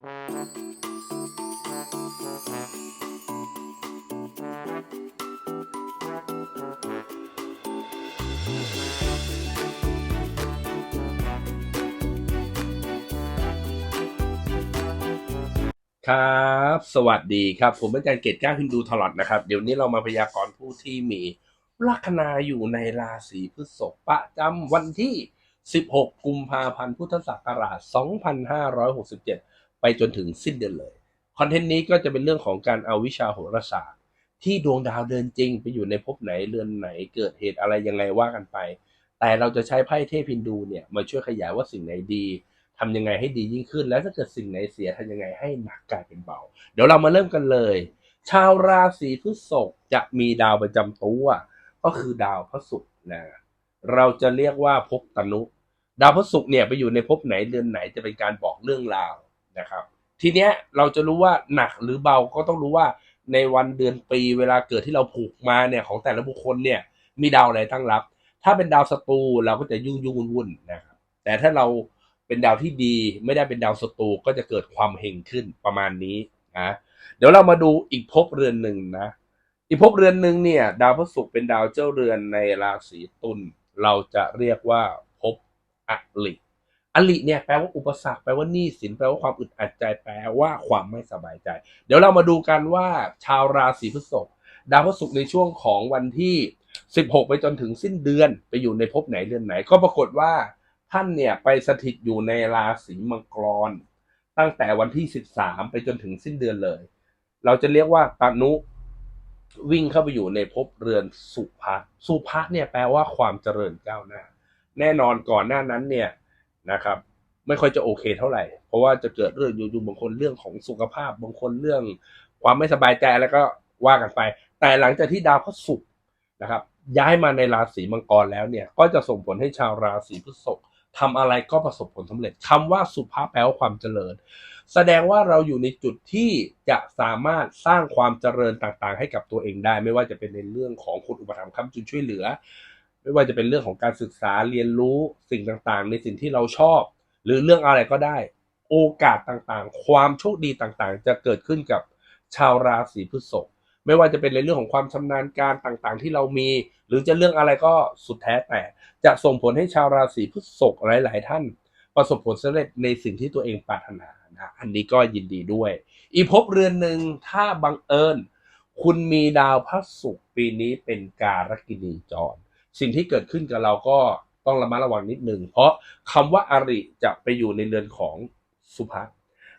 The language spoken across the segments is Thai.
ครับ สวัสดีครับ ผมอาจารย์เกตก้าฮินดูทลอดนะครับ เดี๋ยวนี้เรามาพยากรณ์ผู้ที่มีลัคนาอยู่ในราศีพฤษภประจำวันที่ 16 กุมภาพันธ์ พุทธศักราช 2567 ไปจนถึงสิ้นเดือนเลยคอนเทนต์นี้ก็จะเป็นเรื่องของการเอาวิชาโหราศาสตร์ ที่ดวงดาวเดินจริง ไปอยู่ในภพไหนเรือนไหนเกิดเหตุอะไรยังไงว่ากันไป แต่เราจะใช้ไพ่เทพินดูเนี่ยมาช่วยขยายว่าสิ่งไหนดีทำยังไงให้ดียิ่งขึ้น และถ้าเกิดสิ่งไหนเสียทำยังไงให้หนักกลายเป็นเบา เดี๋ยวเรามาเริ่มกันเลย ชาวราศีพฤษภจะมีดาวประจำตัว ก็คือดาวพระศุกร์นะเราจะเรียกว่าภพตนุ ดาวพระศุกร์เนี่ยไปอยู่ในภพไหนเดือนไหนจะเป็นการบอกเรื่องราว นะครับ ทีเนี้ยเราจะรู้ว่าหนักหรือเบาก็ต้องรู้ว่าในวันเดือนปีเวลาเกิดที่เราผูกมาเนี่ยของแต่ละบุคคลเนี่ยมีดาวอะไรตั้งรับ ถ้าเป็นดาวศัตรูเราก็จะยุ่งยุ่งวุ่นนะครับ แต่ถ้าเราเป็นดาวที่ดีไม่ได้เป็นดาวศัตรูก็จะเกิดความเฮงขึ้นประมาณนี้นะเดี๋ยวเรามาดูอีกภพเรือนหนึ่งนะ อีกภพเรือนหนึ่งเนี่ย ดาวพฤหัสเป็นดาวเจ้าเรือนในราศีตุลเราจะเรียกว่าภพอลิ อลิเนี่ยแปลว่าอุปสรรคแปลว่าหนี้สินแปลว่าความอึดอัดใจแปลว่าความไม่สบายใจ เดี๋ยวเรามาดูกันว่าชาวราศีพฤษภดาวพฤหัสในช่วงของวันที่ 16 ไปจนถึงสิ้นเดือน ไปอยู่ในภพไหนเดือนไหน ก็ปรากฏว่าท่านเนี่ยไปสถิตอยู่ในราศีมังกร ตั้งแต่วันที่ 13 ไปจนถึงสิ้นเดือนเลย เราจะเรียกว่าตานุวิ่งเข้าไปอยู่ในภพเรือนสุภะสุภะเนี่ยแปลว่าความเจริญก้าวหน้า แน่นอนก่อนหน้านั้นเนี่ย นะครับ ไม่ค่อยจะโอเคเท่าไหร่ เพราะว่าจะเกิดเรื่องอยู่ๆบางคนเรื่องของสุขภาพ บางคนเรื่องความไม่สบายใจแล้วก็ว่ากันไป แต่หลังจากที่ดาวพระศุกร์นะครับ ย้ายมาในราศีมังกรแล้วเนี่ย ก็จะส่งผลให้ชาวราศีพฤษภทำอะไรก็ประสบผลสำเร็จคำว่าสุภาพแปลว่าความเจริญ แสดงว่าเราอยู่ในจุดที่จะสามารถสร้างความเจริญต่างๆ ให้กับตัวเองได้ ไม่ว่าจะเป็นในเรื่องของคนอุปถัมภ์คำจุนช่วยเหลือ ไม่ว่าจะเป็นเรื่องของการศึกษาเรียนรู้สิ่งต่างๆ ในสิ่งที่เราชอบ หรือเรื่องอะไรก็ได้ โอกาสต่างๆ ความโชคดีต่างๆ จะเกิดขึ้นกับชาวราศีพฤษภไม่ว่าจะเป็นในเรื่องของความชำนาญการต่างๆ ที่เรามี หรือจะเรื่องอะไรก็สุดแท้แต่ จะส่งผลให้ชาวราศีพฤษภหลาย ๆ ท่าน ประสบผลสำเร็จในสิ่งที่ตัวเองปรารถนานะอันนี้ก็ยินดีด้วย อีกภพเรือนหนึ่งถ้าบังเอิญ คุณมีดาวพระศุกร์ปีนี้เป็นการกินีจร สิ่งที่เกิดขึ้นกับเราก็ต้องระมัดระวังนิดหนึ่งเพราะคำว่าอริจะไปอยู่ในเรือนของสุภา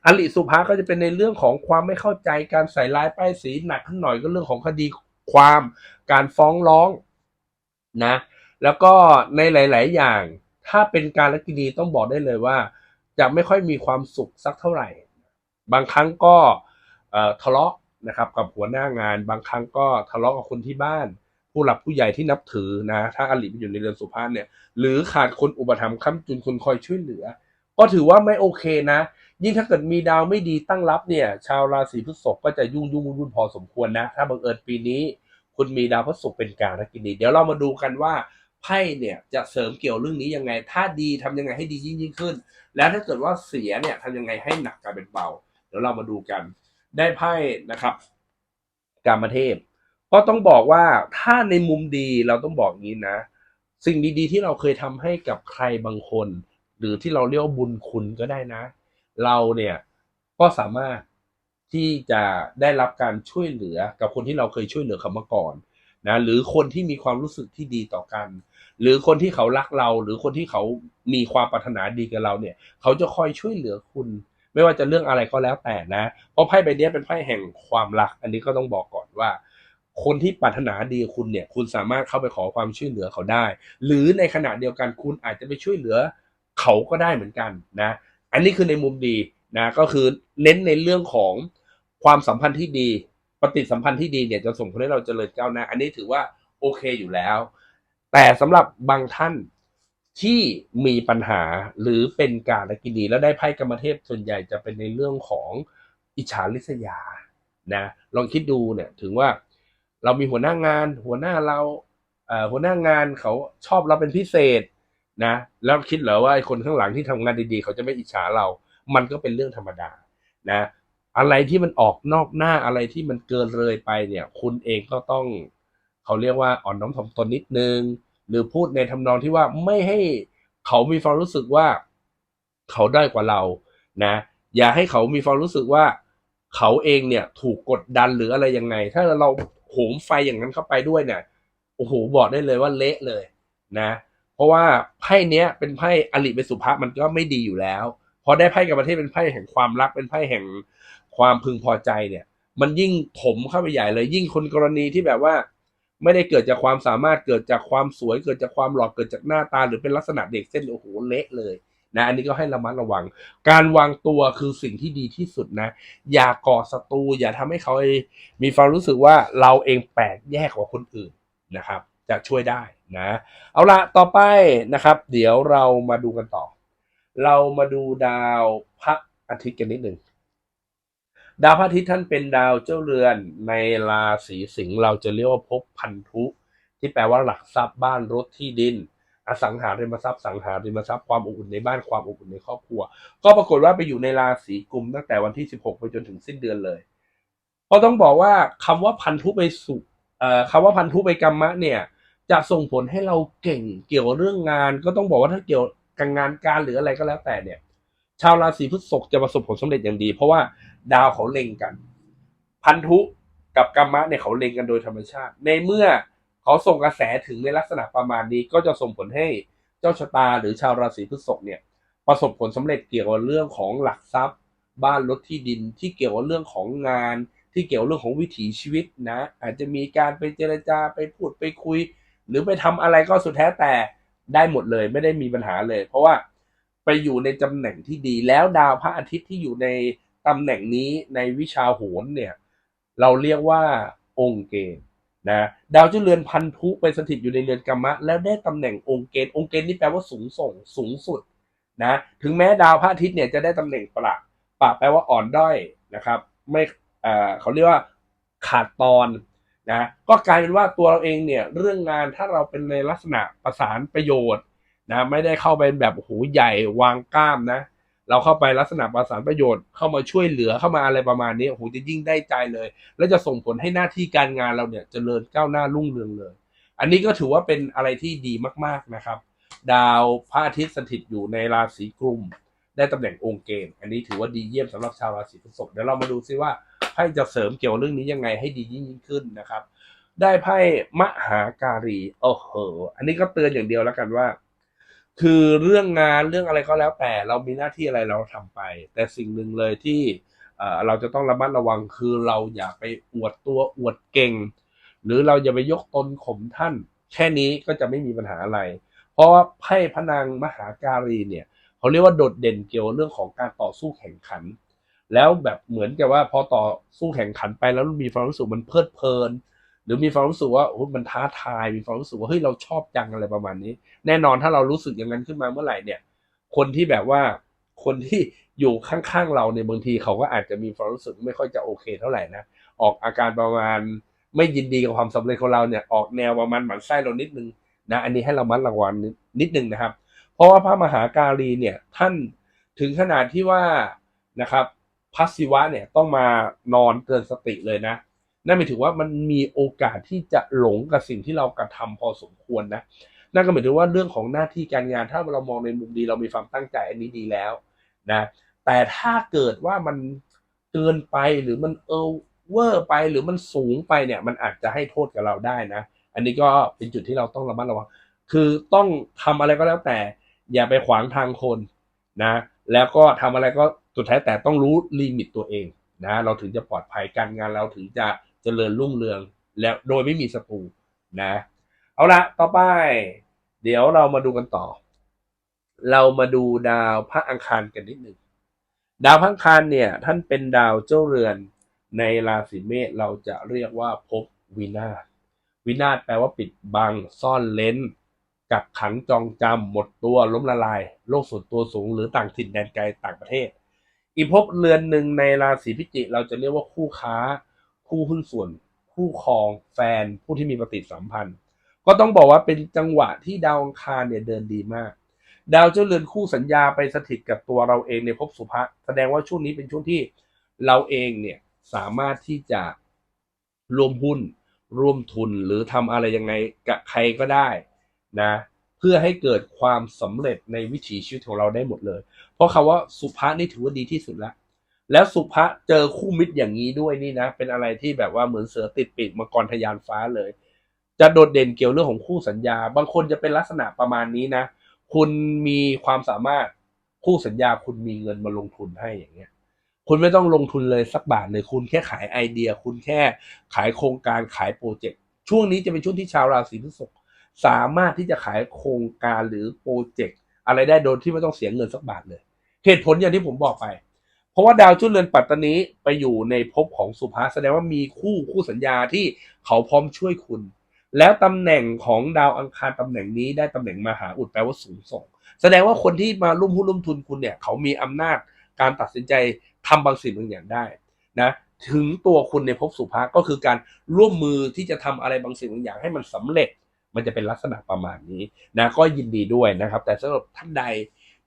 อริสุภาก็จะเป็นในเรื่องของความไม่เข้าใจการใส่ร้ายป้ายสีหนักขึ้นหน่อยก็เรื่องของคดีความการฟ้องร้องนะ แล้วก็ในหลาย ๆ อย่าง ถ้าเป็นการลักินีต้องบอกได้เลยว่า จะไม่ค่อยมีความสุขสักเท่าไหร่ บางครั้งก็ทะเลาะนะครับกับหัวหน้างาน บางครั้งก็ทะเลาะกับคนที่บ้าน ผู้หลักผู้ใหญ่ที่นับถือนะ ถ้าอลิอยู่ในเรือนสุภาพเนี่ย หรือขาดคนอุปถัมภ์ค้ำจุนคนคอยช่วยเหลือ ก็ถือว่าไม่โอเคนะ ยิ่งถ้าเกิดมีดาวไม่ดีตั้งรับเนี่ย ชาวราศีพฤษภก็จะยุ่งยุ่งวุ่นพอสมควรนะ ถ้าบังเอิญปีนี้ คุณมีดาวพฤษภเป็นการกินีเดี๋ยวเรามาดูกันว่าไพ่เนี่ยจะเสริมเกี่ยวเรื่องนี้ยังไง ถ้าดีทำยังไงให้ดียิ่งยิ่งขึ้น แล้วถ้าเกิดว่าเสียเนี่ยทำยังไงให้หนักกลายเป็นเบา เดี๋ยวเรามาดูกัน ได้ไพ่นะครับ กามเทพ ก็ต้องบอกว่าถ้าในมุมดีเราต้องบอกงี้นะ สิ่งดีๆที่เราเคยทำให้กับใครบางคน หรือที่เราเรียกว่าบุญคุณก็ได้นะ เราเนี่ยก็สามารถที่จะได้รับการช่วยเหลือกับคนที่เราเคยช่วยเหลือเขามาก่อนนะหรือคนที่มีความรู้สึกที่ดีต่อกัน หรือคนที่เขารักเรา หรือคนที่เขามีความปรารถนาดีกับเราเนี่ย เขาจะคอยช่วยเหลือคุณ ไม่ว่าจะเรื่องอะไรก็แล้วแต่นะ เพราะไพ่ใบนี้เป็นไพ่แห่งความรัก อันนี้ก็ต้องบอกก่อนว่า คนที่ปรารถนาดีคุณเนี่ย คุณสามารถเข้าไปขอความช่วยเหลือเขาได้ หรือในขณะเดียวกันคุณอาจจะไปช่วยเหลือเขาก็ได้เหมือนกันนะ อันนี้คือในมุมดีนะก็คือเน้นในเรื่องของความสัมพันธ์ที่ดี ปฏิสัมพันธ์ที่ดีเนี่ยจะส่งผลให้เราเจริญก้าวหน้า อันนี้ถือว่าโอเคอยู่แล้ว แต่สำหรับบางท่านที่มีปัญหาหรือเป็นการละกินีแล้วได้ไพ่กรรมเทพส่วนใหญ่จะเป็นในเรื่องของอิจฉาริษยานะลองคิดดูเนี่ยถึงว่า เรามีหัวหน้างาน หัวหน้าเราหัวหน้างานเขาชอบเราเป็นพิเศษนะแล้วคิดเหรอว่าไอ้คนข้างหลังที่ทำงานดีๆ เขาจะไม่อิจฉาเรา มันก็เป็นเรื่องธรรมดานะอะไรที่มันออกนอกหน้าอะไรที่มันเกินเลยไปเนี่ย คุณเองก็ต้อง เขาเรียกว่าอ่อนน้อมถ่อมตนนิดนึง หรือพูดในทำนองที่ว่าไม่ให้เขามีความรู้สึกว่า เขาได้กว่าเรานะ อย่าให้เขามีความรู้สึกว่า เขาเองเนี่ยถูกกดดันหรืออะไรยังไง ถ้าเรา โหมไฟอย่างนั้นเข้าไปด้วยเนี่ยโอ้โหบอกได้เลยว่าเละเลยนะ เพราะว่าไพ่เนี้ยเป็นไพ่อลิเป็นสุภาพมันก็ไม่ดีอยู่แล้วพอได้ไพ่กับประเทศเป็นไพ่แห่งความรักเป็นไพ่แห่งความพึงพอใจเนี่ย มันยิ่งถมเข้าไปใหญ่เลย ยิ่งคนกรณีที่แบบว่า ไม่ได้เกิดจากความสามารถเกิดจากความสวยเกิดจากความหล่อเกิดจากหน้าตาหรือเป็นลักษณะเด็กเส้นโอ้โหเละเลย นะอันนี้ก็ให้ระมัดระวัง การวางตัวคือสิ่งที่ดีที่สุดนะ อย่าก่อศัตรูอย่าทำให้เขามีความรู้สึกว่าเราเองแปลกแยกกว่าคนอื่นนะครับ จะช่วยได้นะเอาละต่อไปนะครับ เดี๋ยวเรามาดูกันต่อ เรามาดูดาวพระอาทิตย์กันนิดหนึ่งดาวพระอาทิตย์ท่านเป็นดาวเจ้าเรือนในราศีสิงห์เราจะเรียกว่าภพพันธุ ที่แปลว่าหลักทรัพย์บ้านรถที่ดิน อสังหาริมทรัพย์สังหาริมทรัพย์ความอบอุ่นในบ้านความอบอุ่นในครอบครัว ก็ปรากฏว่าไปอยู่ในราศีกุมตั้งแต่วันที่ 16 ไปจนถึงสิ้นเดือนเลยก็ต้องบอกว่าคำว่าพันธุไปสุคำว่าพันธุไปกรรมะเนี่ย จะส่งผลให้เราเก่งเกี่ยวกับเรื่องงาน ก็ต้องบอกว่าถ้าเกี่ยวกับงานการหรืออะไรก็แล้วแต่เนี่ย ชาวราศีพฤษภจะประสบผลสำเร็จอย่างดี เพราะว่าดาวเขาเล็งกัน พันธุกับกรรมะเนี่ยเขาเล็งกันโดยธรรมชาติ ในเมื่อ เขาส่งกระแสถึงในลักษณะประมาณนี้ก็จะส่งผลให้เจ้าชะตาหรือชาวราศีพฤษภเนี่ยประสบผลสำเร็จเกี่ยวกับเรื่องของหลักทรัพย์ บ้านรถที่ดินที่เกี่ยวกับเรื่องของงาน ที่เกี่ยวเรื่องของวิถีชีวิตนะ อาจจะมีการไปเจรจาไปพูดไปคุย หรือไปทำอะไรก็สุดแท้แต่ได้หมดเลยไม่ได้มีปัญหาเลย เพราะว่าไปอยู่ในตำแหน่งที่ดีแล้วดาวพระอาทิตย์ที่อยู่ในตำแหน่งนี้ในวิชาโหรเนี่ย เราเรียกว่าองค์เกณฑ์ นะดาวเจ้าเรือนพันธุไปสถิตอยู่ในเรือนกรรมะ แล้วได้ตำแหน่งองค์เกณฑ์องค์เกณฑ์นี่แปลว่าสูงส่งสูงสุดนะถึงแม้ดาวพระอาทิตย์เนี่ยจะได้ตำแหน่งประประแปลว่าอ่อนด้อยนะครับ ไม่เอ่อเขาเรียกว่าขาดตอนนะก็กลายเป็นว่าตัวเราเองเนี่ยเรื่องงานถ้าเราเป็นในลักษณะประสานประโยชน์นะไม่ได้เข้าไปแบบโอ้โหใหญ่วางกล้ามนะ เราเข้าไปลักษณะประสานประโยชน์เข้ามาช่วยเหลือเข้ามาอะไรประมาณนี้โอ้โหจะยิ่งได้ใจเลย และจะส่งผลให้หน้าที่การงานเราเนี่ยจเจริญก้าวหน้ารุ่งเรืองเลย อันนี้ก็ถือว่าเป็นอะไรที่ดีมากๆนะครับ ดาวพระอาทิตย์สถิตอยู่ในราศีกุมได้ตำแหน่งองค์เกณฑ์อันนี้ถือว่าดีเยี่ยมสำหรับชาวราศีพฤษภเดี๋ยวเรามาดูซิว่าไพ่จะเสริมเกี่ยวเรื่องนี้ยังไงให้ดียิ่งยิ่งขึ้นนะครับ ได้ไพ่มหาการีโอ้โหอันนี้ก็เตือนอย่างเดียวแล้วกันว่า คือเรื่องงานเรื่องอะไรก็แล้วแต่ เรามีหน้าที่อะไรเราทำไป แต่สิ่งหนึ่งเลยที่เราจะต้องระมัดระวังคือเราอย่าไปอวดตัวอวดเก่ง หรือเราอย่าไปยกตนข่มท่าน แค่นี้ก็จะไม่มีปัญหาอะไร เพราะว่าไพ่พนางมหาการีเนี่ยเขาเรียกว่าโดดเด่นเกี่ยวกับเรื่องของการต่อสู้แข่งขัน แล้วแบบเหมือนกับว่าพอต่อสู้แข่งขันไปแล้วมีความรู้สึกมันเพลิดเพลิน หรือมีความรู้สึกว่าโอ้มันท้าทาย มีความรู้สึกว่าเฮ้ยเราชอบจังอะไรประมาณนี้ แน่นอนถ้าเรารู้สึกอย่างนั้นขึ้นมาเมื่อไหร่เนี่ย คนที่แบบว่าคนที่อยู่ข้างๆเราเนี่ยบางทีเขาก็อาจจะมีความรู้สึกไม่ค่อยจะโอเคเท่าไหร่นะออกอาการประมาณไม่ยินดีกับความสำเร็จของเราเนี่ยออกแนวประมาณหมันไส้เรานิดนึงนะอันนี้ให้เรามัดระวังนิดนึงนะครับ เพราะว่าพระมหาการีเนี่ยท่านถึงขนาดที่ว่านะครับพระศิวะเนี่ยต้องมานอนเกินสติเลยนะ นั่นหมายถึงว่ามันมีโอกาสที่จะหลงกับสิ่งที่เรากระทำพอสมควรนะนั่นก็หมายถึงว่าเรื่องของหน้าที่การงานถ้าเรามองในมุมดีเรามีความตั้งใจอันนี้ดีแล้วนะแต่ถ้าเกิดว่ามันเกินไปหรือมันเออเวอร์ไปหรือมันสูงไปเนี่ย มันอาจจะให้โทษกับเราได้นะ อันนี้ก็เป็นจุดที่เราต้องระมัดระวังคือต้องทำอะไรก็แล้วแต่ อย่าไปขวางทางคนนะ แล้วก็ทำอะไรก็สุดท้ายแต่ต้องรู้ลิมิตตัวเองนะ เราถึงจะปลอดภัยการงานเราถึงจะ เจริญรุ่งเรืองแล้วโดยไม่มีศัตรูนะ เอาละต่อไป เดี๋ยวเรามาดูกันต่อ เรามาดูดาวพระอังคารกันนิดหนึ่งดาวพระอังคารเนี่ย ท่านเป็นดาวเจ้าเรือนในราศีเมษเราจะเรียกว่าภพวินาศวินาศแปลว่าปิดบังซ่อนเลนกักขังจองจำหมดตัวล้มละลายโลกส่วนตัวสูง หรือต่างถิ่นแดนไกลต่างประเทศ อีกภพเรือนหนึ่งในราศีพิจิกเราจะเรียกว่าคู่ค้า คู่หุ้นส่วน คู่ครองแฟนผู้ที่มีปฏิสัมพันธ์ ก็ต้องบอกว่าเป็นจังหวะที่ดาวอังคารเนี่ยเดินดีมาก ดาวเจ้าเรือนคู่สัญญาไปสถิตกับตัวเราเองในภพสุภะแสดงว่าช่วงนี้เป็นช่วงที่เราเองเนี่ยสามารถที่จะร่วมหุ้นร่วมทุนหรือทำอะไรยังไงกับใครก็ได้นะเพื่อให้เกิดความสำเร็จในวิถีชีวิตของเราได้หมดเลย เพราะคำว่าสุภาษนี่ถือว่าดีที่สุดแล้ว แล้วสุภาษเจอคู่มิตรอย่างนี้ด้วยนี่นะ เป็นอะไรที่แบบว่าเหมือนเสือติดปีกมังกรทยานฟ้าเลย จะโดดเด่นเกี่ยวเรื่องของคู่สัญญา บางคนจะเป็นลักษณะประมาณนี้นะ คุณมีความสามารถคู่สัญญาคุณมีเงินมาลงทุนให้อย่างเงี้ย คุณไม่ต้องลงทุนเลยสักบาทเลยคุณแค่ขายไอเดีย คุณแค่ขายโครงการขายโปรเจกต์ช่วงนี้จะเป็นช่วงที่ชาวราศีพฤษภสามารถที่จะขายโครงการหรือโปรเจกต์อะไรได้โดยที่ไม่ต้องเสียเงินสักบาทเลย เหตุผลอย่างที่ผมบอกไป เพราะว่าดาวจุลเรือนปัตตานีไปอยู่ในภพของสุภาแสดงว่ามีคู่คู่สัญญาที่เขาพร้อมช่วยคุณ แล้วตำแหน่งของดาวอังคารตำแหน่งนี้ได้ตำแหน่งมหาอุดแปลว่าสูงส่ง แสดงว่าคนที่มาร่วมหุ้นร่วมทุนคุณเนี่ยเขามีอำนาจการตัดสินใจทำบางสิ่งบางอย่างได้นะถึงตัวคุณในภพสุภาก็คือการร่วมมือที่จะทำอะไรบางสิ่งบางอย่างให้มันสำเร็จมันจะเป็นลักษณะประมาณนี้นะก็ยินดีด้วยนะครับ แต่สำหรับท่านใด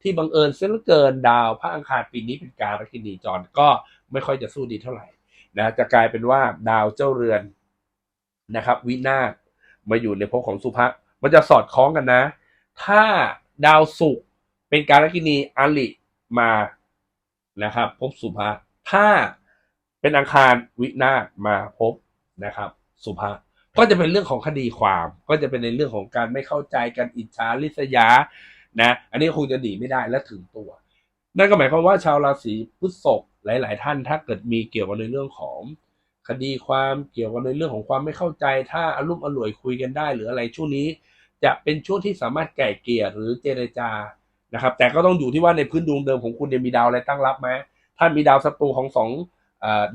ที่บังเอิญเสียเหลือเกินดาวพระอังคารปีนี้เป็นการรักินีจรก็ไม่ค่อยจะสู้ดีเท่าไหร่นะจะกลายเป็นว่าดาวเจ้าเรือนนะครับ วินาศมาอยู่ในภพของสุภามันจะสอดคล้องกันนะ ถ้าดาวศุกร์เป็นการรักินีอลิมานะครับ พบสุภาถ้าเป็นอังคารวินาศมาพบนะครับ สุภาก็จะเป็นเรื่องของคดีความ ก็จะเป็นในเรื่องของการไม่เข้าใจกันอิจฉาริษยา นะอันนี้คงจะหนีไม่ได้และถึงตัว นั่นก็หมายความว่าชาวราศีพฤษภหลาย ๆ ท่านถ้าเกิดมีเกี่ยวกับในเรื่องของคดีความเกี่ยวกับในเรื่องของความไม่เข้าใจ ถ้าอารมณ์อร่วยคุยกันได้หรืออะไรช่วงนี้ จะเป็นช่วงที่สามารถไก่เกลี่ยหรือเจรจานะครับ แต่ก็ต้องอยู่ที่ว่าในพื้นดวงเดิมของคุณเนี่ยมีดาวอะไรตั้งรับไหมถ้ามีดาวศัตรูของสอง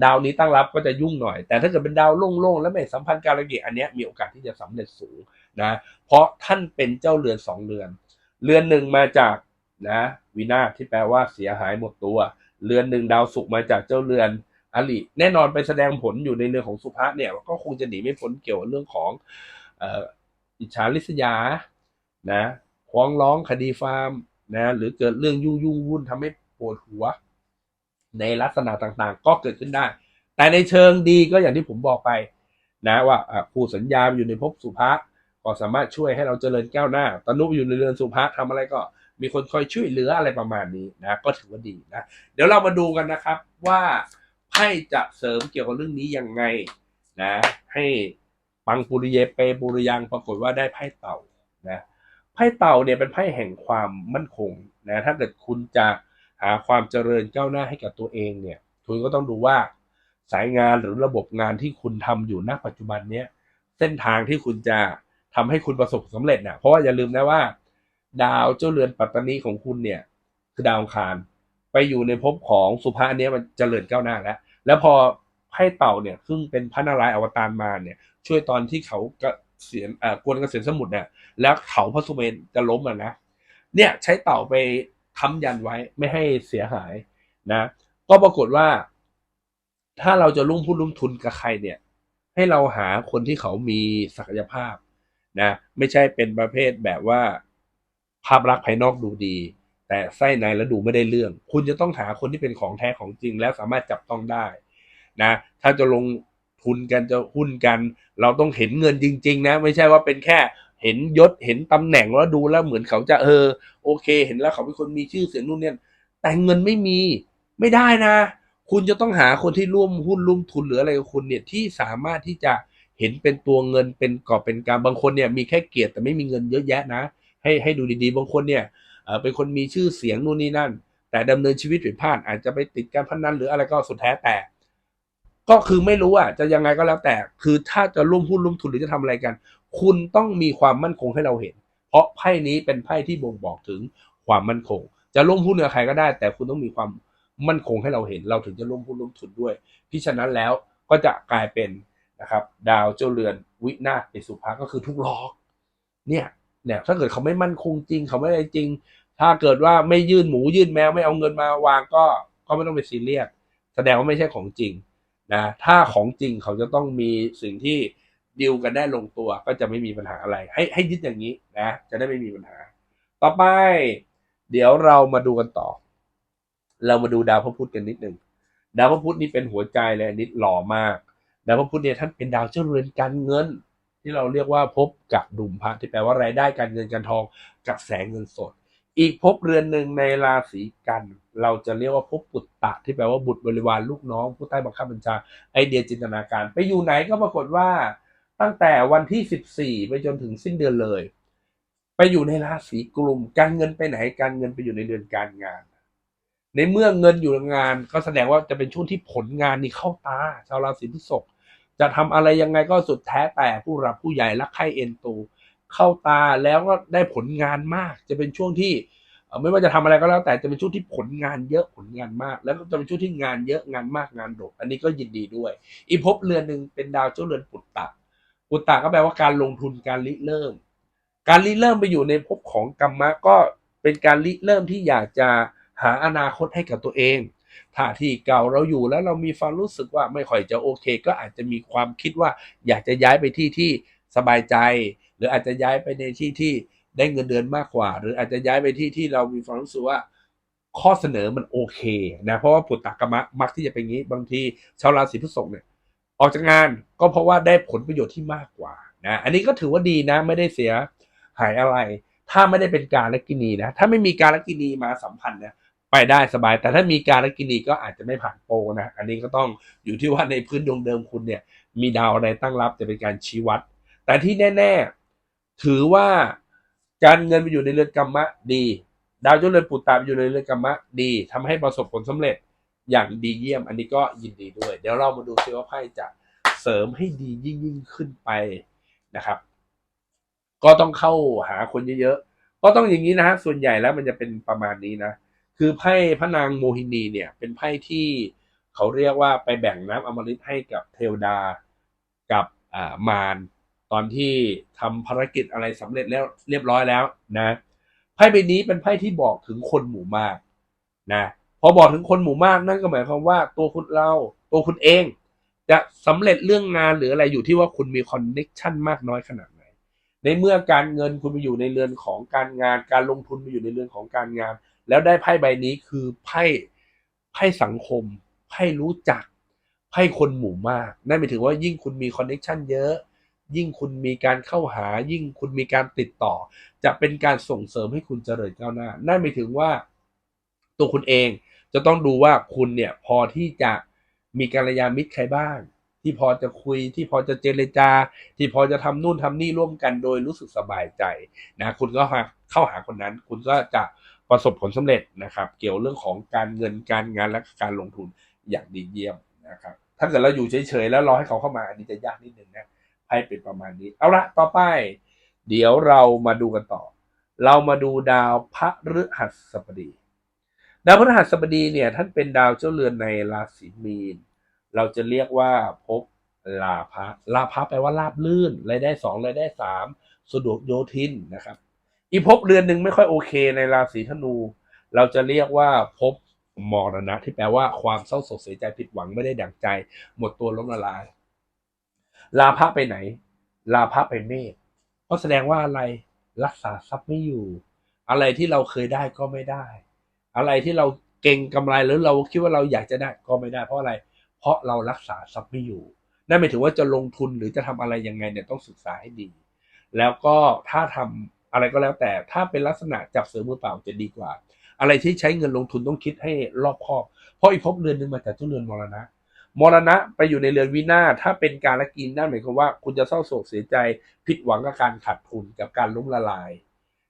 ดาวนี้ตั้งรับก็จะยุ่งหน่อย แต่ถ้าเกิดเป็นดาวโล่งๆ และไม่สัมพันธ์การระเกียอันนี้มีโอกาสที่จะสำเร็จสูงนะเพราะท่านเป็นเจ้าเรือนสองเรือน เรือนหนึ่งมาจากนะวินาศที่แปลว่าเสียหายหมดตัว เรือนหนึ่งดาวศุกมาจากเจ้าเรือนอลิแน่นอนไปแสดงผลอยู่ในเรือนของสุภาษเนี่ยก็คงจะหนีไม่พ้นเกี่ยวกับเรื่องของอิจฉาริษยานะฟ้องร้องคดีฟาร์มนะหรือเกิดเรื่องยุ่งยุ่งวุ่นทำให้ปวดหัว ในลักษณะต่างๆ ก็เกิดขึ้นได้ แต่ในเชิงดีก็อย่างที่ผมบอกไป นะว่าผู้สัญญาอยู่ในภพสุภาษ ก็สามารถช่วยให้เราเจริญก้าวหน้า ตนุอยู่ในเรือนสุภาทำอะไรก็มีคนคอยช่วยเหลืออะไรประมาณนี้นะก็ถือว่าดีนะเดี๋ยวเรามาดูกันนะครับว่าไพ่จะเสริมเกี่ยวกับเรื่องนี้ยังไงนะให้ปังปุริเยเปปุริยังปรากฏว่าได้ไพ่เต่านะไพ่เต่าเนี่ยเป็นไพ่แห่งความมั่นคงนะถ้าเกิดคุณจะหาความเจริญก้าวหน้าให้กับตัวเองเนี่ยคุณก็ต้องดูว่าสายงานหรือระบบงานที่คุณทำอยู่ณปัจจุบันเนี้ยเส้นทางที่คุณจะ ทำให้คุณประสบสำเร็จนะเพราะว่าอย่าลืมนะว่า ดาวเจ้าเรือนปัตตานีของคุณเนี่ย คือดาวคารไปอยู่ในภพของสุภาเนี้ยมันจเจริญก้าวหน้าแล้ว แล้วพอไพ่เต่าเนี่ยซึ่งเป็นพระนารายณ์อวตารมาเนี่ย ช่วยตอนที่เขากเสียนอ่ากวนกระเสียนสมุทรเนี่ยแล้วเขาพระสุเมนจะล้มอะนะเนี่ยใช้เต่าไปค้ำยันไว้ไม่ให้เสียหายนะ ก็ปรากฏว่า ถ้าเราจะลุ่มพูดลุ่มทุนกับใครเนี่ย ให้เราหาคนที่เขามีศักยภาพ นะไม่ใช่เป็นประเภทแบบว่า ภาพลักษณ์ภายนอกดูดี แต่ไส้ในแล้วดูไม่ได้เรื่อง คุณจะต้องหาคนที่เป็นของแท้ของจริง แล้วสามารถจับต้องได้นะถ้าจะลงทุนกันจะหุ้นกัน เราต้องเห็นเงินจริง ๆ นะ ไม่ใช่ว่าเป็นแค่เห็นยศเห็นตำแหน่งแล้วดูแล้วเหมือนเขาจะเออ โอเค เห็นแล้วเขาเป็นคนมีชื่อเสียงนู่นเนี่ยแต่เงินไม่มีไม่ได้นะ คุณจะต้องหาคนที่ร่วมหุ้นร่วมทุนหรืออะไรกับคุณเนี่ยที่สามารถที่จะ เห็นเป็นตัวเงินเป็นกอบเป็นการบางคนเนี่ยมีแค่เกียรติแต่ไม่มีเงินเยอะแยะนะ ให้ให้ดูดีๆ บางคนเนี่ยเป็นคนมีชื่อเสียงนู่นนี่นั่น แต่ดำเนินชีวิตผิดพลาดอาจจะไปติดการพนันหรืออะไรก็สุดแท้แต่ ก็คือไม่รู้อะจะยังไงก็แล้วแต่ คือถ้าจะร่วมหุ้นร่วมทุนหรือจะทำอะไรกัน คุณต้องมีความมั่นคงให้เราเห็น เพราะไพ่นี้เป็นไพ่ที่บ่งบอกถึงความมั่นคง จะร่วมหุ้นกับใครก็ได้ แต่คุณต้องมีความมั่นคงให้เราเห็น เราถึงจะร่วมหุ้นร่วมทุนด้วย พิฉะนั้นแล้วก็จะกลายเป็น นะครับ ดาวเจ้าเรือนวินาศในสุภาก็คือทุกล็อก เนี่ยเนี่ยถ้าเกิดเขาไม่มั่นคงจริง เขาไม่อะไรจริง ถ้าเกิดว่าไม่ยื่นหมูยื่นแมวไม่เอาเงินมาวางก็ก็ไม่ต้องไปซีเรียสแสดงว่าไม่ใช่ของจริงนะถ้าของจริงเขาจะต้องมีสิ่งที่ดิวกันได้ลงตัวก็จะไม่มีปัญหาอะไร ให้ให้ยึดอย่างนี้นะจะได้ไม่มีปัญหา ต่อไป เดี๋ยวเรามาดูกันต่อ เรามาดูดาวพระพุธกันนิดหนึ่งดาวพระพุธนี่เป็นหัวใจเลยอันนี้หล่อมาก ดาวพระพุธเนี่ยท่านเป็นดาวเจ้าเรือนการเงิน ที่เราเรียกว่าภพกับดุมพระที่แปลว่ารายได้การเงินการทองกับแสงเงินสด อีกภพเรือนหนึ่งในราศีกัน เราจะเรียกว่าภพปุตตะที่แปลว่าบุตรบริวารลูกน้อง ผู้ใต้บังคับบัญชาไอเดียจินตนาการ ไปอยู่ไหนก็ปรากฏว่า ตั้งแต่วันที่ 14 ไปจนถึงสิ้นเดือนเลย ไปอยู่ในราศีกลุ่ม การเงินไปไหนการเงินไปอยู่ในเดือนการงานในเมื่อเงินอยู่ในงานก็แสดงว่าจะเป็นช่วงที่ผลงานนี่เข้าตา ชาวราศีพฤษภ จะทำอะไรยังไงก็สุดแท้แต่ผู้หลักผู้ใหญ่รักใคร่เอ็นตูเข้าตาแล้วก็ได้ผลงานมาก จะเป็นช่วงที่ไม่ว่าจะทำอะไรก็แล้ว แต่จะเป็นช่วงที่ผลงานเยอะผลงานมาก แล้วก็จะเป็นช่วงที่งานเยอะงานมากงานโดกอันนี้ก็ยินดีด้วย อีกภพเรือนหนึ่งเป็นดาวเจ้าเรือนปุตตะปุตตะก็แปลว่าการลงทุนการริเริ่ม การริเริ่มไปอยู่ในภพของกรรมะก็เป็นการริเริ่มที่อยากจะหาอนาคตให้กับตัวเอง ถ้าที่เก่าเราอยู่แล้วเรามีความรู้สึกว่าไม่ค่อยจะโอเค ก็อาจจะมีความคิดว่าอยากจะย้ายไปที่ที่สบายใจ หรืออาจจะย้ายไปในที่ที่ได้เงินเดือนมากกว่า หรืออาจจะย้ายไปที่ที่เรามีความรู้สึกว่าข้อเสนอมันโอเคนะเพราะว่าปุตตะกรรมะมักที่จะเป็นอย่างนี้บางทีชาวราศีพฤษภเนี่ยออกจากงานก็เพราะว่าได้ผลประโยชน์ที่มากกว่านะอันนี้ก็ถือว่าดีนะไม่ได้เสียหายอะไร ถ้าไม่ได้เป็นการละกินีนะถ้าไม่มีการละกินีมาสัมพันธ์นี่ย ไปได้สบาย แต่ถ้ามีการกินีก็อาจจะไม่ผ่านโปรนะ อันนี้ก็ต้องอยู่ที่ว่าในพื้นดวงเดิมคุณเนี่ย มีดาวอะไรตั้งรับจะเป็นการชี้วัด แต่ที่แน่ ๆ ถือว่าการเงินไปอยู่ในเรือนกรรมะดี ดาวเจ้าเรือนปุตตาไปอยู่ในเรือนกรรมะดีทำให้ประสบผลสำเร็จอย่างดีเยี่ยม อันนี้ก็ยินดีด้วย เดี๋ยวเรามาดูซิว่าไพ่จะเสริมให้ดียิ่งยิ่งขึ้นไปนะครับ ก็ต้องเข้าหาคนเยอะๆก็ต้องอย่างนี้นะฮะส่วนใหญ่แล้วมันจะเป็นประมาณนี้นะ คือไพ่พระนางโมหินีเนี่ยเป็นไพ่ที่เขาเรียกว่าไปแบ่งน้ำอมฤตให้กับเทวดากับอ่ามารตอนที่ทำภารกิจอะไรสำเร็จแล้วเรียบร้อยแล้วนะไพ่ใบนี้เป็นไพ่ที่บอกถึงคนหมู่มากนะพอบอกถึงคนหมู่มากนั่นก็หมายความว่าตัวคุณเราตัวคุณเอง จะสำเร็จเรื่องงานหรืออะไรอยู่ที่ว่าคุณมีคอนเน็กชันมากน้อยขนาดไหน ในเมื่อการเงินคุณไปอยู่ในเรือนของการงาน การลงทุนไปอยู่ในเรือนของการงาน แล้วได้ไพ่ใบนี้คือไพ่ไพ่สังคมไพ่รู้จักไพ่คนหมู่มาก นั่นหมายถึงว่ายิ่งคุณมีคอนเน็ชันเยอะ ยิ่งคุณมีการเข้าหา ยิ่งคุณมีการติดต่อ จะเป็นการส่งเสริมให้คุณเจริญก้าวหน้า นั่นหมายถึงว่าตัวคุณเองจะต้องดูว่าคุณเนี่ยพอที่จะมีกัลยามิตรใครบ้าง ที่พอจะคุยที่พอจะเจรจา ที่พอจะทำนู่นทำนี่ร่วมกันโดยรู้สึกสบายใจนะคุณก็เข้าหาคนนั้น คุณก็จะ ประสบผลสำเร็จนะครับ เกี่ยวเรื่องของการเงินการงานและการลงทุนอย่างดีเยี่ยมนะครับถ้าเกิดเราอยู่เฉยๆแล้วรอให้เขาเข้ามาอันนี้จะยากนิดนึงนะไพ่เป็นประมาณนี้เอาละต่อไป เดี๋ยวเรามาดูกันต่อ เรามาดูดาวพระฤหัสบดี ดาวพฤหัสบดีเนี่ยท่านเป็นดาวเจ้าเรือนในราศีมีน เราจะเรียกว่าภพลาภะลาภะแปลว่าราบลื่นรายได้สองรายได้สามสะดวกโยทินนะครับ อีภพเรือนหนึ่งไม่ค่อยโอเคในราศีธนู เราจะเรียกว่าภพมรณะ ที่แปลว่าความเศร้าโศกเสียใจผิดหวังไม่ได้ดั่งใจ หมดตัวล้มละลาย ลาภะไปไหน ลาภะไปเมษก็แสดงว่าอะไรรักษาทรัพย์ไม่อยู่ อะไรที่เราเคยได้ก็ไม่ได้ อะไรที่เราเก่งกำไรหรือเราคิดว่าเราอยากจะได้ก็ไม่ได้ เพราะอะไร เพราะเรารักษาทรัพย์ไม่อยู่ นั่นหมายถึงว่าจะลงทุนหรือจะทำอะไรยังไงเนี่ยต้องศึกษาให้ดี แล้วก็ถ้าทำ อะไรก็แล้วแต่ถ้าเป็นลักษณะจับเสือมือเปล่าจะดีกว่า อะไรที่ใช้เงินลงทุนต้องคิดให้รอบคอบ เพราะอีกภพเรือนหนึ่งมาจากเจ้าเรือนมรณะมรณะไปอยู่ในเรือนวินาศถ้าเป็นการละกินนั่นหมายความว่าคุณจะเศร้าโศกเสียใจผิดหวังกับการขาดทุนกับการล้มละลาย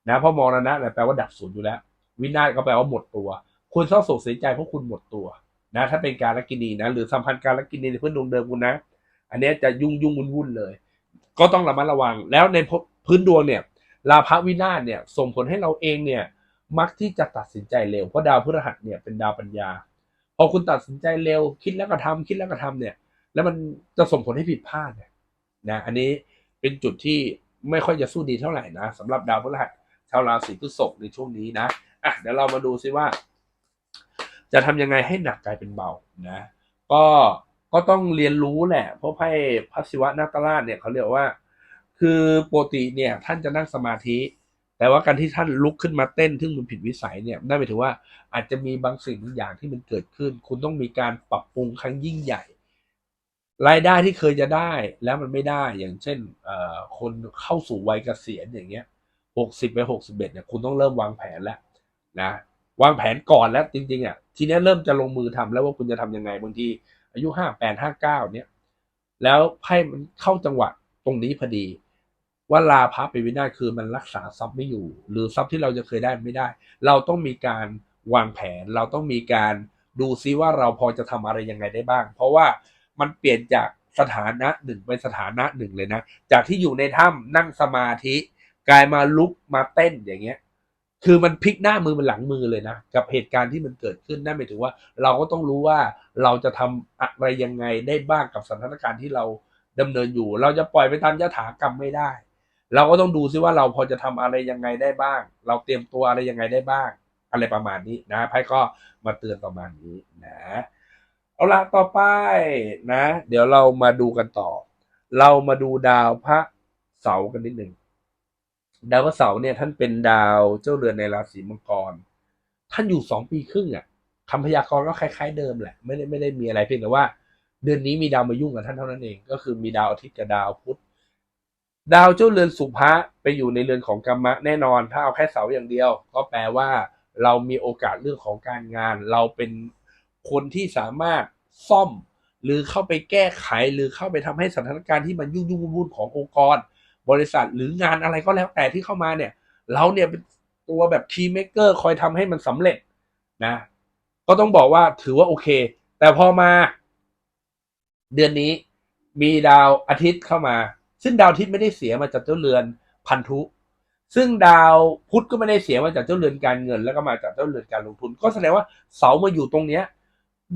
นะเพราะมรณะแปลว่าดับสูญอยู่แล้ว วินาศก็แปลว่าหมดตัว คุณเศร้าโศกเสียใจเพราะคุณหมดตัวนะถ้าเป็นการละกินีนะหรือสัมพันธ์การละกินีในพื้นดวงเดิมคุณนะ อันนี้จะยุ่งยุ่งวุ่นวุ่นเลย ก็ต้องระมัดระวังแล้วในพื้นดวงเนี่ย ลาภวินาศเนี่ยส่งผลให้เราเองเนี่ยมักที่จะตัดสินใจเร็วเพราะดาวพฤหัสเนี่ยเป็นดาวปัญญา พอคุณตัดสินใจเร็วคิดแล้วก็ทำคิดแล้วก็ทำเนี่ย แล้วมันจะส่งผลให้ผิดพลาดเนี่ยนะอันนี้เป็นจุดที่ไม่ค่อยจะสู้ดีเท่าไหร่นะสำหรับดาวพฤหัสชาวราศีพฤษภในช่วงนี้นะอะเดี๋ยวเรามาดูซิว่า จะทำยังไงให้หนักกลายเป็นเบานะ ก็ก็ต้องเรียนรู้แหละ เพราะไพ่พระศิวะนาตราชเนี่ยเขาเรียกว่า คือปกติเนี่ยท่านจะนั่งสมาธิ แต่ว่าการที่ท่านลุกขึ้นมาเต้นซึ่งมันผิดวิสัยเนี่ยนั่นหมายถึงว่าอาจจะมีบางสิ่งบางอย่างที่มันเกิดขึ้น คุณต้องมีการปรับปรุงครั้งยิ่งใหญ่ รายได้ที่เคยจะได้แล้วมันไม่ได้อย่างเช่นเอ่อคนเข้าสู่วัยเกษียณอย่างเงี้ยหกสิบไปหกสิบเอ็ดเนี่ยคุณต้องเริ่มวางแผนแล้วนะวางแผนก่อนแล้วจริงๆอะทีนี้เริ่มจะลงมือทำแล้วว่าคุณจะทำยังไงบางทีอายุห้าแปดห้าเก้าเนี่ย แล้วไพ่มันเข้าจังหวะตรงนี้พอดี ว่าลาพับไปนวินาศคือมันรักษาทรัพย์ไม่อยู่ หรือทรัพย์ที่เราจะเคยได้ไม่ได้ เราต้องมีการวางแผน เราต้องมีการดูซิว่าเราพอจะทำอะไรยังไงได้บ้าง เพราะว่ามันเปลี่ยนจากสถานะหนึ่งเป็นสถานะหนึ่งเลยนะ จากที่อยู่ในถ้ำนั่งสมาธิกลายมาลุกมาเต้นอย่างเงี้ย คือมันพลิกหน้ามือมันหลังมือเลยนะ กับเหตุการณ์ที่มันเกิดขึ้นนั่นหมายถึงว่า เราก็ต้องรู้ว่าเราจะทำอะไรยังไงได้บ้างกับสถานการณ์ที่เราดำเนินอยู่ เราจะปล่อยไปตามยถากรรมไม่ได้ เราก็ต้องดูซิว่าเราพอจะทำอะไรยังไงได้บ้าง เราเตรียมตัวอะไรยังไงได้บ้าง อะไรประมาณนี้นะไพ่ก็มาเตือนประมาณนี้นะเอาละต่อไปนะ เดี๋ยวเรามาดูกันต่อ เรามาดูดาวพระเสากันนิดหนึ่งดาวพระเสาร์เนี่ยท่านเป็นดาวเจ้าเรือนในราศีมังกร ท่านอยู่สองปีครึ่งอะ่ะคำพยากรณ์ก็คล้าย ๆ เดิมแหละ ไม่ได้ไม่ได้มีอะไรเพียงแต่ว่า เดือนนี้มีดาวมายุ่งกับท่านเท่านั้นเอง ก็คือมีดาวอาทิตย์กับดาวพุธ ดาวเจ้าเรือนสุภะไปอยู่ในเรือนของกรรมะแน่นอน ถ้าเอาแค่เสาอย่างเดียว ก็แปลว่าเรามีโอกาสเรื่องของการงาน เราเป็นคนที่สามารถซ่อม หรือเข้าไปแก้ไขหรือเข้าไปทำให้สถานการณ์ที่มันยุ่งยุ่งวุ่นๆขององค์กร บริษัทหรืองานอะไรก็แล้วแต่ที่เข้ามาเนี่ย เราเนี่ยเป็นตัวแบบคีย์เมเกอร์คอยทำให้มันสำเร็จนะ ก็ต้องบอกว่าถือว่าโอเค แต่พอมา เดือนนี้มีดาวอาทิตย์เข้ามา ซึ่งดาวอาทิตย์ไม่ได้เสียมาจากเจ้าเรือนพันธุ ซึ่งดาวพุธก็ไม่ได้เสียมาจากเจ้าเรือนการเงิน แล้วก็มาจากเจ้าเรือนการลงทุน ก็แสดงว่าเสามาอยู่ตรงเนี้ย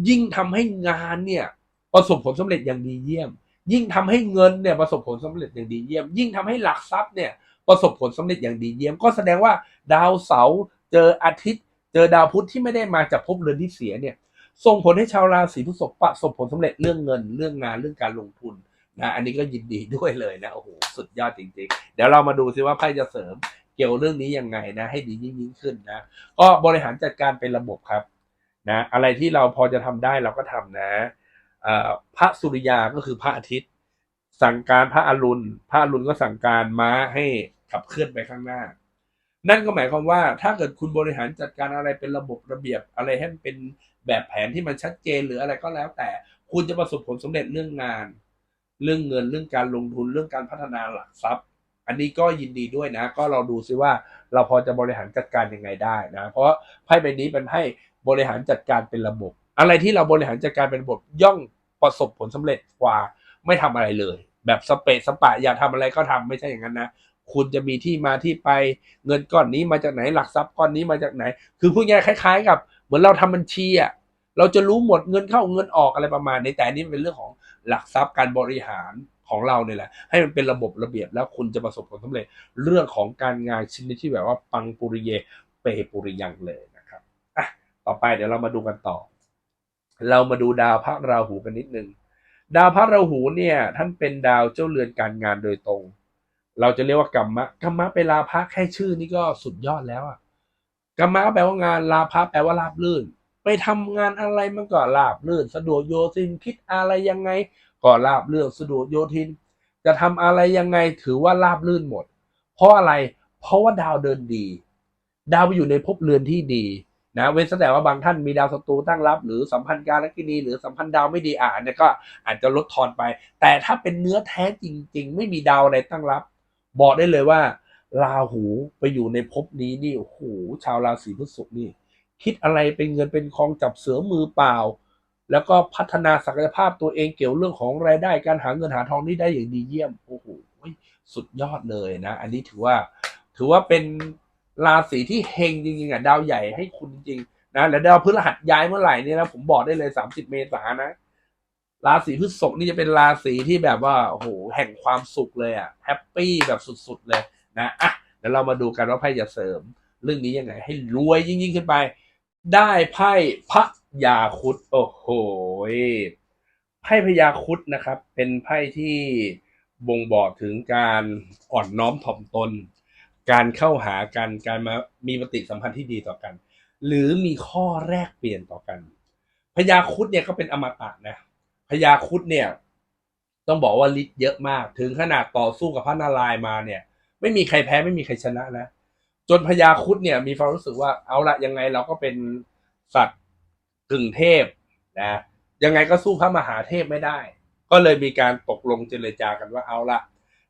ยิ่งทำให้งานเนี่ยประสบผลสำเร็จอย่างดีเยี่ยม ยิ่งทำให้เงินเนี่ยประสบผลสำเร็จอย่างดีเยี่ยม ยิ่งทำให้หลักทรัพย์เนี่ยประสบผลสำเร็จอย่างดีเยี่ยม ก็แสดงว่าดาวเสาเจออาทิตย์ เจอดาวพุธที่ไม่ได้มาจากภพเรือนที่เสียเนี่ยส่งผลให้ชาวราศีพฤษภประสบผลสำเร็จเรื่องเงิน เรื่องงานเรื่องการลงทุน นะอันนี้ก็ยินดีด้วยเลยนะโอ้โหสุดยอดจริงๆ เดี๋ยวเรามาดูซิว่าไพ่จะเสริมเกี่ยวเรื่องนี้ยังไงนะ ให้ดียิ่งยิ่งขึ้นนะก็บริหารจัดการเป็นระบบครับนะอะไรที่เราพอจะทำได้เราก็ทำนะพระสุริยาก็คือพระอาทิตย์ สั่งการพระอรุณพระอรุณก็สั่งการม้าให้ขับเคลื่อนไปข้างหน้า นั่นก็หมายความว่าถ้าเกิดคุณบริหารจัดการอะไรเป็นระบบระเบียบอะไรให้มันเป็นแบบแผนที่มันชัดเจนหรืออะไรก็แล้วแต่ คุณจะประสบผลสำเร็จเรื่องงาน เรื่องเงินเรื่องการลงทุนเรื่องการพัฒนาหลักทรัพย์ อันนี้ก็ยินดีด้วยนะ ก็เราดูซิว่าเราพอจะบริหารจัดการยังไงได้นะ เพราะไพ่ใบนี้เป็นไพ่บริหารจัดการเป็นระบบ อะไรที่เราบริหารจัดการเป็นระบบย่อมประสบผลสำเร็จกว่าไม่ทำอะไรเลย แบบสเปซสปะอยากทำอะไรก็ทำไม่ใช่อย่างนั้นนะคุณจะมีที่มาที่ไปเงินก้อนนี้มาจากไหนหลักทรัพย์ก้อนนี้มาจากไหน คือพูดง่ายๆคล้าย ๆ กับ เหมือนเราทำบัญชีอะเราจะรู้หมดเงินเข้าเงินออกอะไรประมาณในแต่นี้เป็นเรื่องของ หลักทรัพย์การบริหารของเราเนี่ยแหละ ให้มันเป็นระบบระเบียบแล้วคุณจะประสบผลสำเร็จเรื่องของการงานชิ้นนี้ที่แบบว่าปังปุริเยเปปุริยังเลยนะครับอะต่อไปเดี๋ยวเรามาดูกันต่อ เรามาดูดาวพระราหูกันนิดนึงดาวพระราหูเนี่ยท่านเป็นดาวเจ้าเรือนการงานโดยตรง เราจะเรียกว่ากรรมะกรรมะเป็นลาภะแค่ชื่อนี่ก็สุดยอดแล้วอะกรรมะแปลว่างานลาภะแปลว่าราบลื่น ไปทำงานอะไรมันก็ราบลื่นสะดวกโยธินคิดอะไรยังไง ก็ราบลื่นสะดวกโยธิน จะทำอะไรยังไงถือว่าราบลื่นหมด เพราะอะไรเพราะว่าดาวเดินดี ดาวไปอยู่ในภพเรือนที่ดีนะเว้นแต่ว่าบางท่านมีดาวศัตรูตั้งรับ หรือสัมพันธ์การลักินีหรือสัมพันธ์ดาวไม่ดีอ่านเนี่ยก็อาจจะลดทอนไป แต่ถ้าเป็นเนื้อแท้จริง ๆ ไม่มีดาวอะไรตั้งรับ บอกได้เลยว่าราหูไปอยู่ในภพนี้นี่โอ้โหชาวราศีพฤษภนี่ คิดอะไรเป็นเงินเป็นทองจับเสือมือเปล่า แล้วก็พัฒนาศักยภาพตัวเองเกี่ยวเรื่องของรายได้การหาเงินหาทองนี่ได้อย่างดีเยี่ยมโอ้โหสุดยอดเลยนะ อันนี้ถือว่า ถือว่าเป็นราศีที่เฮงจริงๆอะดาวใหญ่ให้คุณจริงๆนะแล้วดาวพฤหัสย้ายเมื่อไหร่เนี่ยนะผมบอกได้เลยสามสิบเมษานนะราศีพฤษภนี่จะเป็นราศีที่แบบว่าโอ้โหแห่งความสุขเลยอะแฮปปี้แบบสุดๆเลยนะอะเดี๋ยวเรามาดูกันว่าไพ่จะเสริม เรื่องนี้ยังไง ให้รวยยิ่งๆขึ้นไป ได้ไพ่พระยาคุดโอ้โหไพ่พญาคุดนะครับ เป็นไพ่ที่บ่งบอกถึงการอ่อนน้อมถ่อมตน การเข้าหากันการมามีปฏิสัมพันธ์ที่ดีต่อกัน หรือมีข้อแรกเปลี่ยนต่อกันพญาคุดเนี่ยก็เป็นอมตะนะพญาคุดเนี่ย ต้องบอกว่าฤทธิ์เยอะมาก ถึงขนาดต่อสู้กับพระนารายณ์มาเนี่ย ไม่มีใครแพ้ไม่มีใครชนะนะ จนพญาครุดเนี่ยมีความรู้สึกว่าเอาละยังไงเราก็เป็นสัตว์กึ่งเทพนะยังไงก็สู้พระมหาเทพไม่ได้ ก็เลยมีการตกลงเจรจากันว่าเอาละ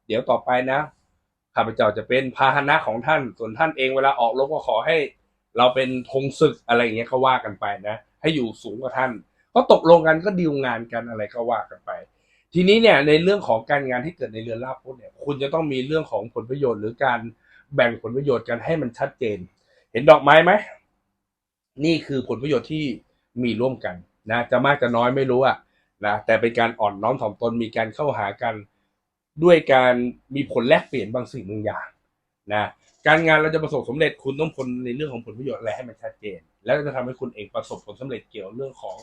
เดี๋ยวต่อไปนะข้าพเจ้าจะเป็นพาหนะของท่านส่วนท่านเองเวลาออกรบก็ขอให้ เราเป็นธงศึกอะไรอย่างเงี้ยก็ว่ากันไปนะ ให้อยู่สูงกว่าท่าน ก็ตกลงกันก็ดีลงานกันอะไรก็ว่ากันไป ทีนี้เนี่ยในเรื่องของการงานที่เกิดในเรือนราบพุธเนี่ย คุณจะต้องมีเรื่องของผลประโยชน์หรือการ แบ่งผลประโยชน์กันให้มันชัดเจน เห็นดอกไม้ไหมนี่คือผลประโยชน์ที่มีร่วมกันนะจะมากจะน้อยไม่รู้อะนะแต่เป็นการอ่อนน้อมถ่อมตนมีการเข้าหากัน ด้วยการมีผลแลกเปลี่ยนบางสิ่งบางอย่างนะการงานเราจะประสบสำเร็จคุณต้องพ้นในเรื่องของผลประโยชน์อะไรให้มันชัดเจน แล้วจะทำให้คุณเองประสบผลสำเร็จเกี่ยวเรื่องของ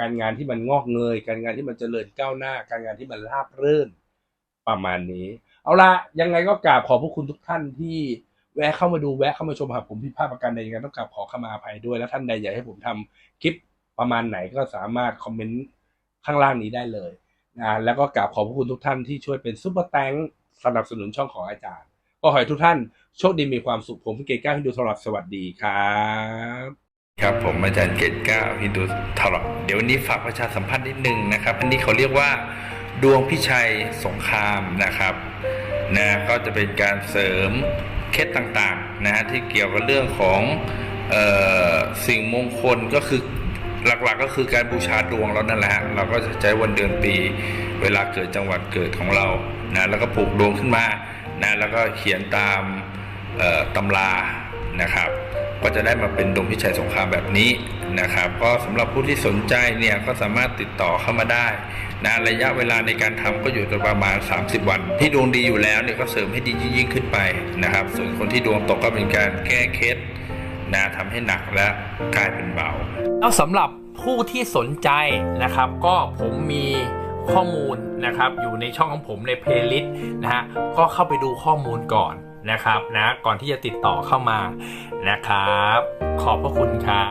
การงานที่มันงอกเงย การงานที่มันเจริญก้าวหน้า การงานที่มันราบรื่นประมาณนี้ เอาละยังไงก็กราบขอบพระคุณทุกท่านที่แวะเข้ามาดูแวะเข้ามาชมหากผมผิดพลาดประการใดยังไงต้องกราบขอขมาอภัยด้วย แล้วท่านใดอยากให้ผมทำคลิปประมาณไหนก็สามารถคอมเมนต์ข้างล่างนี้ได้เลยนะแล้วก็กราบขอบพระคุณทุกท่านที่ช่วยเป็นซุปเปอร์แตงสนับสนุนช่องของอาจารย์ ก็ขอให้ทุกท่านโชคดีมีความสุขผมพี่เกศก้าวให้ดูทรัพสวัสดีครับ ครับผมอาจารย์เกตก้าฮินดูทรอเดี๋ยววันนี้ฝากประชาสัมพันธ์นิดนึงนะครับ อันนี้เขาเรียกว่าดวงพิชัยสงครามนะครับ นะก็จะเป็นการเสริมเคล็ดต่างๆนะฮะที่เกี่ยวกับเรื่องของออสิ่งมงคลก็คือหลักๆก็คือการบูชาดวงเรานั่นแหละเราก็จะใช้วันเดือนปี เวลาเกิดจังหวัดเกิดของเรานะแล้วก็ปลูกดวงขึ้นมานะแล้วก็เขียนตามตำรานะครับ ก็จะได้มาเป็นดวงพิชัยสงครามแบบนี้นะครับ ก็สำหรับผู้ที่สนใจเนี่ยก็สามารถติดต่อเข้ามาได้ นะระยะเวลาในการทำก็อยู่ประมาณ 30 วัน ที่ดวงดีอยู่แล้วเนี่ยก็เสริมให้ดียิ่งขึ้นไปนะครับ ส่วนคนที่ดวงตกก็เป็นการแก้เคล็ดนะทำให้หนักและกลายเป็นเบาแล้วสำหรับผู้ที่สนใจนะครับ ก็ผมมีข้อมูลนะครับอยู่ในช่องของผมในเพลย์ลิสต์นะฮะก็เข้าไปดูข้อมูลก่อนนะครับนะก่อนที่จะติดต่อเข้ามานะครับ ขอบพระคุณครับ